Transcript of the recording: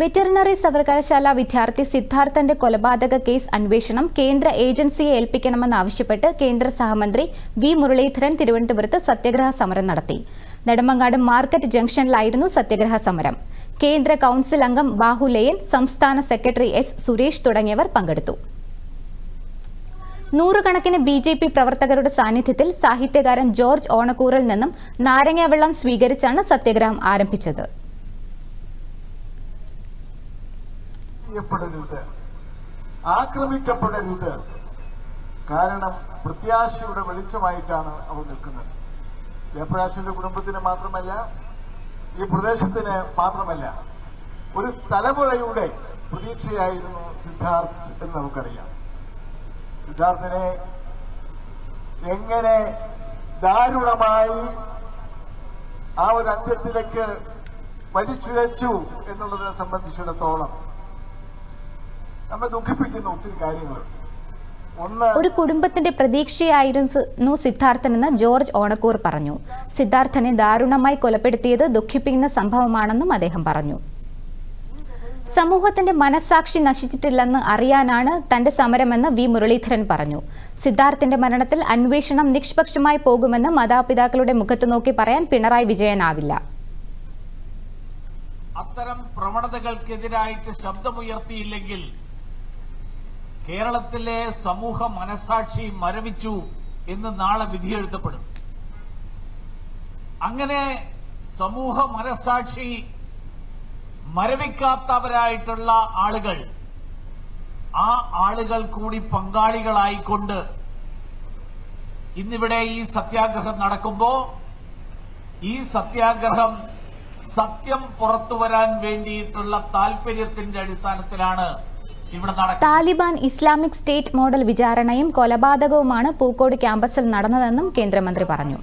Veterinary സർവകലാശാല വിദ്യാർത്ഥി സിദ്ധാർത്ഥന്റെ കൊലപാതക കേസ് അന്വേഷണം കേന്ദ്ര ഏജൻസിയെ ഏൽപ്പിക്കണമെന്നാവശ്യപ്പെട്ട് കേന്ദ്ര സഹമന്ത്രി വി മുരളീധരൻ തിരുവനന്തപുരത്ത് സത്യഗ്രഹ സമരം നടത്തി. നെടുമങ്ങാട് മാർക്കറ്റ് ജംഗ്ഷനിലായിരുന്നു സത്യഗ്രഹ സമരം. കേന്ദ്ര കൌൺസിൽ അംഗം ബാഹുലയൻ സംസ്ഥാന സെക്രട്ടറി എസ് സുരേഷ് തുടങ്ങിയവർ പങ്കെടുത്തു. നൂറുകണക്കിന് ബി ജെ പി പ്രവർത്തകരുടെ സാന്നിധ്യത്തിൽ സാഹിത്യകാരൻ ജോർജ് ഓണക്കൂറിൽ നിന്നും നാരങ്ങാവെള്ളം സ്വീകരിച്ചാണ് സത്യഗ്രഹം ആരംഭിച്ചത്. ചെയ്യപ്പെടരുത് ആക്രമിക്കപ്പെടരുത്. കാരണം പ്രത്യാശയുടെ വെളിച്ചമായിട്ടാണ് അവർ നിൽക്കുന്നത്. ജയപ്രകാശിന്റെ കുടുംബത്തിന് മാത്രമല്ല ഈ പ്രദേശത്തിന് മാത്രമല്ല ഒരു തലമുറയുടെ പ്രതീക്ഷയായിരുന്നു സിദ്ധാർത്ഥ് എന്ന് നമുക്കറിയാം. സിദ്ധാർത്ഥിനെ എങ്ങനെ ദാരുണമായി ആ ഒരു അന്ത്യത്തിലേക്ക് വലിച്ചിഴച്ചു എന്നുള്ളതിനെ സംബന്ധിച്ചിടത്തോളം നമ്മെ ദുഃഖിപ്പിക്കുന്ന ഒത്തിരി കാര്യങ്ങളുണ്ട് ഒന്ന് ഒരു കുടുംബത്തിന്റെ പ്രതീക്ഷയായിരുന്നു സിദ്ധാർത്ഥനെന്ന് ജോർജ് ഓണക്കൂർ പറഞ്ഞു. സിദ്ധാർത്ഥനെ ദാരുണമായി കൊലപ്പെടുത്തിയത് ദുഃഖിപ്പിക്കുന്ന സംഭവമാണെന്നും അദ്ദേഹം പറഞ്ഞു. സമൂഹത്തിന്റെ മനസാക്ഷി നശിച്ചിട്ടില്ലെന്ന് അറിയാനാണ് തന്റെ സമരമെന്ന് വി മുരളീധരൻ പറഞ്ഞു. സിദ്ധാർത്ഥന്റെ മരണത്തിൽ അന്വേഷണം നിഷ്പക്ഷമായി പോകുമെന്ന് മാതാപിതാക്കളുടെ മുഖത്ത് നോക്കി പറയാൻ പിണറായി വിജയനാവില്ല. അത്തരം പ്രവണതകൾക്കെതിരായിട്ട് ശബ്ദമുയർത്തിയില്ലെങ്കിൽ കേരളത്തിലെ സമൂഹ മനസാക്ഷി മരവിച്ചു എന്ന് നാളെ വിധിയെഴുത്തപ്പെടും. അങ്ങനെ സമൂഹ മനസാക്ഷി മരവിക്കാത്തവരായിട്ടുള്ള ആളുകൾ ആ ആളുകൾ കൂടി പങ്കാളികളായിക്കൊണ്ട് ഇന്നിവിടെ ഈ സത്യാഗ്രഹം നടക്കുമ്പോ ഈ സത്യാഗ്രഹം സത്യം പുറത്തുവരാൻ വേണ്ടിയിട്ടുള്ള താൽപര്യത്തിന്റെ അടിസ്ഥാനത്തിലാണ് താലിബാൻ ഇസ്ലാമിക് സ്റ്റേറ്റ് മോഡൽ വിചാരണയും കൊലപാതകവുമാണ് പൂക്കോട് ക്യാമ്പസിൽ നടന്നതെന്നും കേന്ദ്രമന്ത്രി പറഞ്ഞു.